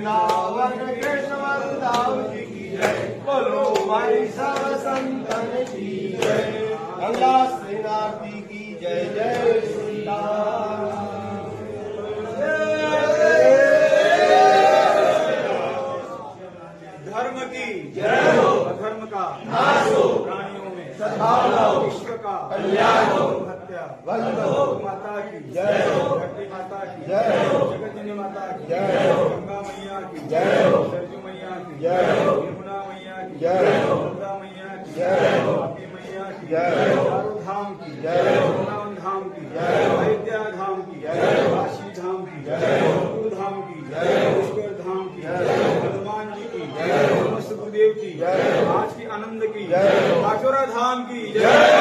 वृंदावन केशवर दाम जी की जय। बोलो भाई सब संतन की जय गंगा श्रीनाथी की जय जय श्री जय हो जय हो जय हो धाम की जय हो धाम की जय हो अयोध्या धाम की जय हो काशी धाम की जय हो धाम की जय हो धाम की जय हो हनुमान जी की जय हो गुरुदेव की जय हो आज की आनंद की जय हो काशोरा धाम की जय।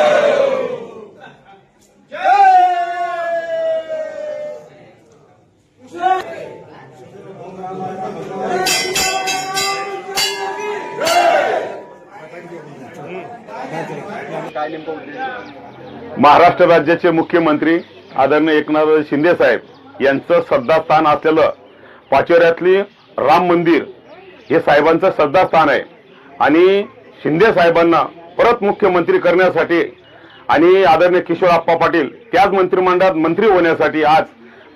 महाराष्ट्र राज्याचे मुख्यमंत्री आदरणीय एकनाथ शिंदे साहेब यांचं श्रद्धास्थान असलेलं पाचोऱ्यातली राम मंदिर हे साहेबांचं श्रद्धास्थान आहे. आणि शिंदे साहेबांना परत मुख्यमंत्री करण्यासाठी आणि आदरणीय किशोरप्पा पाटील त्याच मंत्रिमंडळात मंत्री होण्यासाठी आज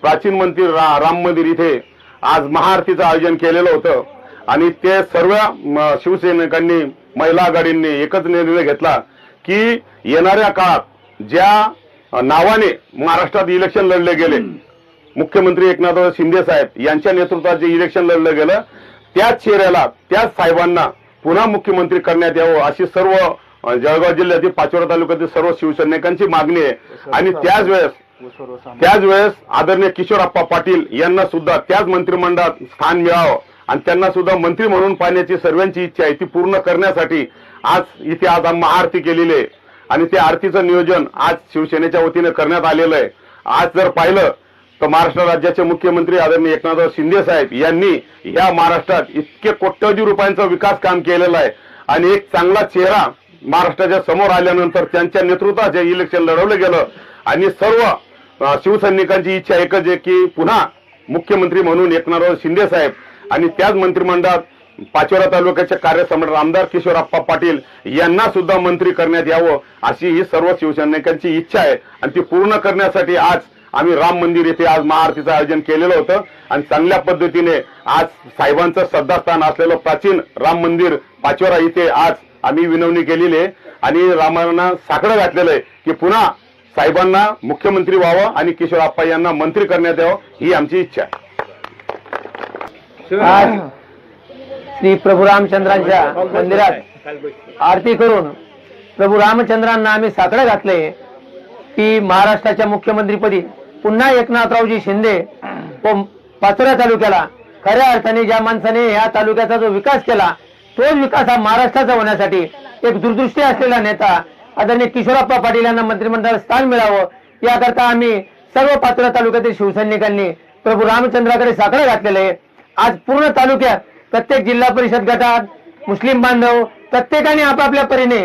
प्राचीन मंदिर रा- राम मंदिर इथे आज महाआरतीचं आयोजन केलेलं होतं. आणि ते सर्व शिवसैनिकांनी महिला आघाडींनी एकच निर्णय घेतला की येणाऱ्या काळात ज्या नावाने महाराष्ट्रात इलेक्शन लढले गेले मुख्यमंत्री एकनाथ शिंदे साहेब यांच्या नेतृत्वात जे इलेक्शन लढलं गेलं त्याच चेहऱ्याला त्याच साहेबांना पुन्हा मुख्यमंत्री करण्यात यावं अशी सर्व जळगाव जिल्ह्यातील पाचोरा तालुक्यातील सर्व शिवसैनिकांची मागणी आहे. आणि त्याच वेळेस त्याच वेळेस आदरणीय किशोरप्पा पाटील यांना सुद्धा त्याच मंत्रिमंडळात स्थान मिळावं. आणि त्यांना सुद्धा मंत्री म्हणून पाहण्याची सर्वांची इच्छा आहे ती पूर्ण करण्यासाठी आज इथे आज आम्ही महाआरती केलेली आहे. आणि त्या आरतीचं नियोजन आज शिवसेनेच्या वतीने करण्यात आलेलं आहे. आज जर पाहिलं तर महाराष्ट्र राज्याचे मुख्यमंत्री आदरणीय एकनाथ शिंदे साहेब यांनी या महाराष्ट्रात इतके कोट्यवधी रुपयांचा विकास काम केलेलं आहे. आणि एक चांगला चेहरा महाराष्ट्राच्या समोर आल्यानंतर त्यांच्या नेतृत्वात हे इलेक्शन लढवलं गेलं. आणि सर्व शिवसैनिकांची इच्छा एकच आहे की पुन्हा मुख्यमंत्री म्हणून एकनाथ शिंदे साहेब आणि त्याच मंत्रिमंडळात पाचोरा तालुक्याचे कार्यसम्राट आमदार किशोरप्पा पाटील यांना सुद्धा मंत्री करण्यात यावं अशी ही सर्व शिवसैनिकांची इच्छा आहे. आणि ती पूर्ण करण्यासाठी आज आम्ही राम मंदिर येथे आज महाआरतीचं आयोजन केलेलं होतं. आणि चांगल्या पद्धतीने आज साहेबांचं श्रद्धास्थान असलेलं प्राचीन राम मंदिर पाचोरा इथे आज आम्ही विनवणी केलेली आहे. आणि रामांना साकडं घातलेलं आहे की पुन्हा साहेबांना मुख्यमंत्री व्हावं आणि किशोरप्पा यांना मंत्री करण्यात यावं ही आमची इच्छा आहे. श्री प्रभू रामचंद्रांच्या मंदिरात आरती करून प्रभू रामचंद्रांना आम्ही साकडं घातले. की महाराष्ट्राच्या मुख्यमंत्रीपदी पुन्हा एकनाथरावजी शिंदे व पाचोऱ्या तालुक्याला खऱ्या अर्थाने ज्या माणसाने या तालुक्याचा जो विकास केला तोच विकास हा महाराष्ट्राचा होण्यासाठी एक दूरदृष्टी असलेला नेता आदरणीय किशोरप्पा पाटील यांना मंत्रिमंडळात स्थान मिळावं याकरता आम्ही सर्व पाचोऱ्या तालुक्यातील शिवसैनिकांनी प्रभू रामचंद्राकडे साकडं घातलेलं आहे. आज पूर्ण तालुक्यात प्रत्येक जिल्हा परिषद गटात मुस्लिम बांधव प्रत्येकाने आपापल्या परीने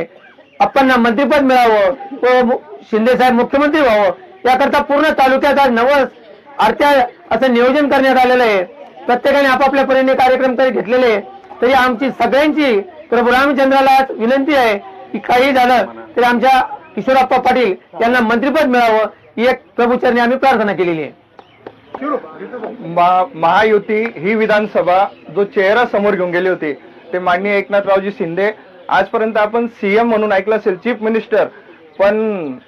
आपणना मंत्रीपद मिळावं व शिंदे साहेब मुख्यमंत्री व्हावं याकरता पूर्ण तालुक्यात आज नवस आरत्या असं नियोजन करण्यात आलेलं आहे प्रत्येकाने आपापल्या परीने कार्यक्रम तरी घेतलेले आहे. तरी आमची सगळ्यांची प्रभू रामचंद्राला विनंती आहे की काही झालं तरी आमच्या किशोरप्पा पाटील यांना मंत्रीपद मिळावं ही एक प्रभूचरणी आम्ही प्रार्थना केलेली आहे महायुती ही विधानसभा जो चेहरा समोर घेऊन गेली होती ते माननीय एकनाथरावजी शिंदे. आजपर्यंत आपण सीएम म्हणून ऐकलं असेल चीफ मिनिस्टर पण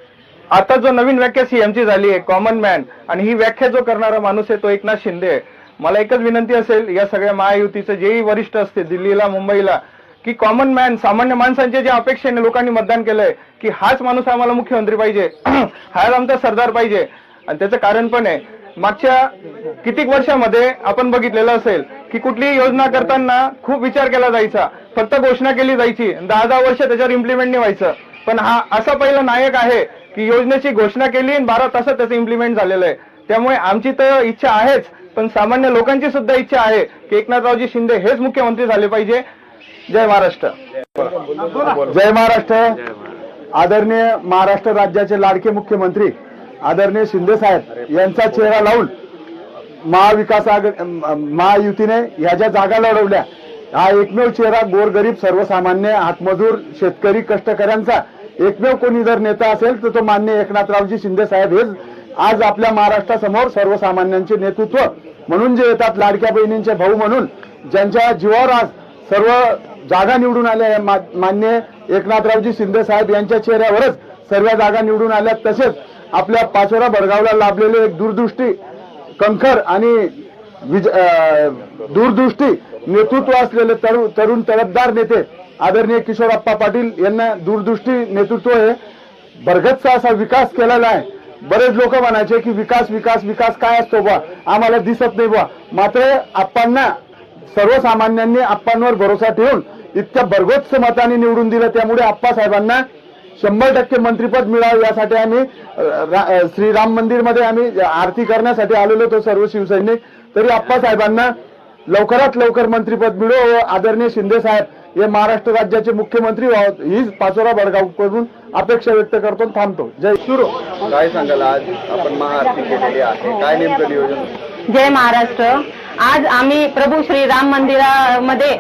आता जो नवीन व्याख्या सीएमची झाली आहे कॉमन मॅन आणि ही व्याख्या जो करणारा माणूस आहे तो एकनाथ शिंदे आहे. मला एकच विनंती असेल या सगळ्या महायुतीचे जेही वरिष्ठ असते दिल्लीला मुंबईला की कॉमन मॅन सामान्य माणसांच्या ज्या अपेक्षेने लोकांनी मतदान केलंय की हाच माणूस आम्हाला मुख्यमंत्री पाहिजे हाच आमचा सरदार पाहिजे. आणि त्याचं कारण पण आहे मागच्या कितीक वर्षामध्ये आपण बघितलेलं असेल की कुठलीही योजना करताना खूप विचार केला जायचा. फक्त घोषणा केली जायची. दहा दहा वर्ष त्याच्यावर इम्प्लिमेंट नाही व्हायचं. पण हा असा पहिला नायक आहे की योजनेची घोषणा केली आणि बारा तासात त्याचं इम्प्लिमेंट झालेलं आहे. त्यामुळे आमची तर इच्छा आहेच पण सामान्य लोकांची सुद्धा इच्छा आहे की एकनाथरावजी शिंदे हेच मुख्यमंत्री झाले पाहिजे. जय महाराष्ट्र. जय महाराष्ट्र. आदरणीय महाराष्ट्र राज्याचे लाडके मुख्यमंत्री आदरणीय शिंदे साहेब यांचा चेहरा लावून महाविकास आघ- महायुतीने ह्या ज्या जागा लढवल्या हा एकमेव चेहरा गोरगरीब सर्वसामान्य हातमजूर शेतकरी कष्टकऱ्यांचा एकमेव कोणी जर नेता असेल तर तो मान्य एकनाथरावजी शिंदे साहेब हेच आज आपल्या महाराष्ट्रासमोर सर्वसामान्यांचे नेतृत्व म्हणून जे येतात लाडक्या बहिणींचे भाऊ म्हणून ज्यांच्या जीवावर आज सर्व जागा निवडून आल्या मा- मान्य एकनाथरावजी शिंदे साहेब यांच्या चेहऱ्यावरच सर्व जागा निवडून आल्या तसेच आपल्या पाचोरा भडगावला लाभलेले एक दूरदृष्टी कंखर आणि विज दूरदृष्टी नेतृत्व असलेले तरुण तरुण तडफदार नेते आदरणीय किशोरप्पा पाटील यांना दूरदृष्टी नेतृत्व हे भरगतचा असा विकास केलेला आहे. बरेच लोक म्हणायचे की विकास विकास विकास काय असतो बा आम्हाला दिसत नाही बा मात्र आप्पांना सर्वसामान्यांनी आप्पांवर भरोसा ठेवून इतक्या भरगोच्च मताने निवडून दिलं. त्यामुळे आप्पासाहेबांना शंभर टक्के मंत्रीपद मिळावं यासाठी आम्ही श्रीराम मंदिरमध्ये आम्ही आरती करण्यासाठी आलेलो होतो सर्व शिवसैनिक. तरी आप्पासाहेबांना लवकरात लवकर मंत्रीपद मिळो व आदरणीय शिंदे साहेब हे महाराष्ट्र राज्याचे मुख्यमंत्री व्हावं हीच पाचोरा बडगाव करून अपेक्षा व्यक्त करतो थांबतो. जय सुरू काय सांगाल आज? आपण महाआरती केलेली आहे. काय नेमकं नियोजन? जय महाराष्ट्र. आज आम्ही प्रभू श्री राम मंदिरामध्ये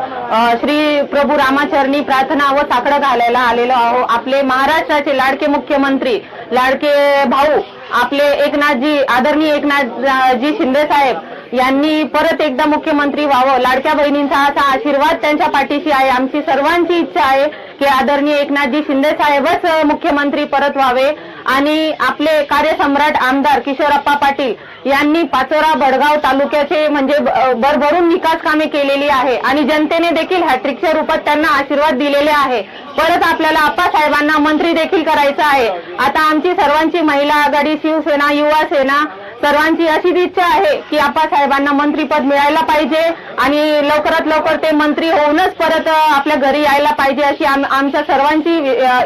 श्री प्रभू रामाचरणी प्रार्थना व साकडं घालायला आलेलो आहो. आपले महाराष्ट्राचे लाडके मुख्यमंत्री लाडके भाऊ आपले एकनाथजी आदरणीय एकनाथजी शिंदे साहेब यांनी परत एकदा मुख्यमंत्री व्हावं. लाडक्या बहिणींचा असा आशीर्वाद त्यांच्या पाठीशी आहे. आमची सर्वांची इच्छा आहे की आदरणीय एकनाथजी शिंदे साहेबच मुख्यमंत्री परत व्हावे. आणि आपले कार्यसम्राट आमदार किशोरप्पा पाटील यांनी पाचोरा बडगाव तालुक्याचे म्हणजे भरभरून विकास कामे केलेली आहे आणि जनतेने देखील हॅट्रिकच्या रूपात त्यांना आशीर्वाद दिलेले आहे. परत आपल्याला आप्पासाहेबांना मंत्री देखील करायचं आहे. आता आमची सर्वांची महिला आघाडी शिवसेना युवा सेना सर्वांची अशीच इच्छा आहे की आप्पासाहेबांना मंत्रीपद मिळायला पाहिजे आणि लवकरात लवकर ते मंत्री होऊनच परत आपल्या घरी यायला पाहिजे अशी आमच्या सर्वांची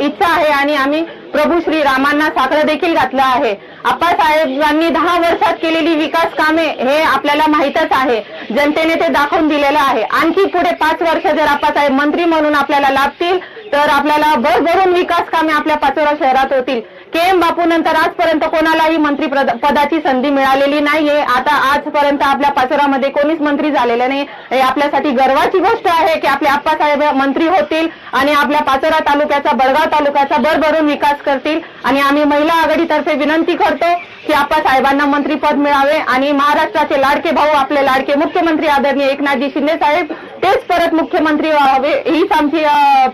इच्छा आहे आणि आम्ही प्रभू श्री रामांना साकडं देखील घातलं आहे. आप्पासाहेबांनी दहा वर्षात केलेली विकास कामे हे आपल्याला माहीतच आहे. जनतेने ते दाखवून दिलेलं आहे. आणखी पुढे पाच वर्ष जर आप्पासाहेब मंत्री म्हणून आपल्याला लाभतील तर आपल्याला भरभरून विकास कामे आपल्या पाचोरा शहरात होतील. के एम बापू नंतर आजपर्यंत कोणालाही मंत्री पदाची संधी मिळालेली नाहीये. आता आजपर्यंत आपल्या पाचोरामध्ये कोणीच मंत्री झालेले नाही. हे आपल्यासाठी गर्वाची गोष्ट आहे की आपले आप्पासाहेब मंत्री होतील आणि आपल्या पाचोरा तालुक्याचा बडगाव तालुक्याचा भरभरून विकास करतील. आणि आम्ही महिला आघाडीतर्फे विनंती करतो की आप्पासाहेबांना मंत्रीपद मिळावे आणि महाराष्ट्राचे लाडके भाऊ आपले लाडके मुख्यमंत्री आदरणीय एकनाथजी शिंदे साहेब तेच परत मुख्यमंत्री व्हावे हीच आमची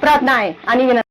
प्रार्थना आहे आणि विनंती.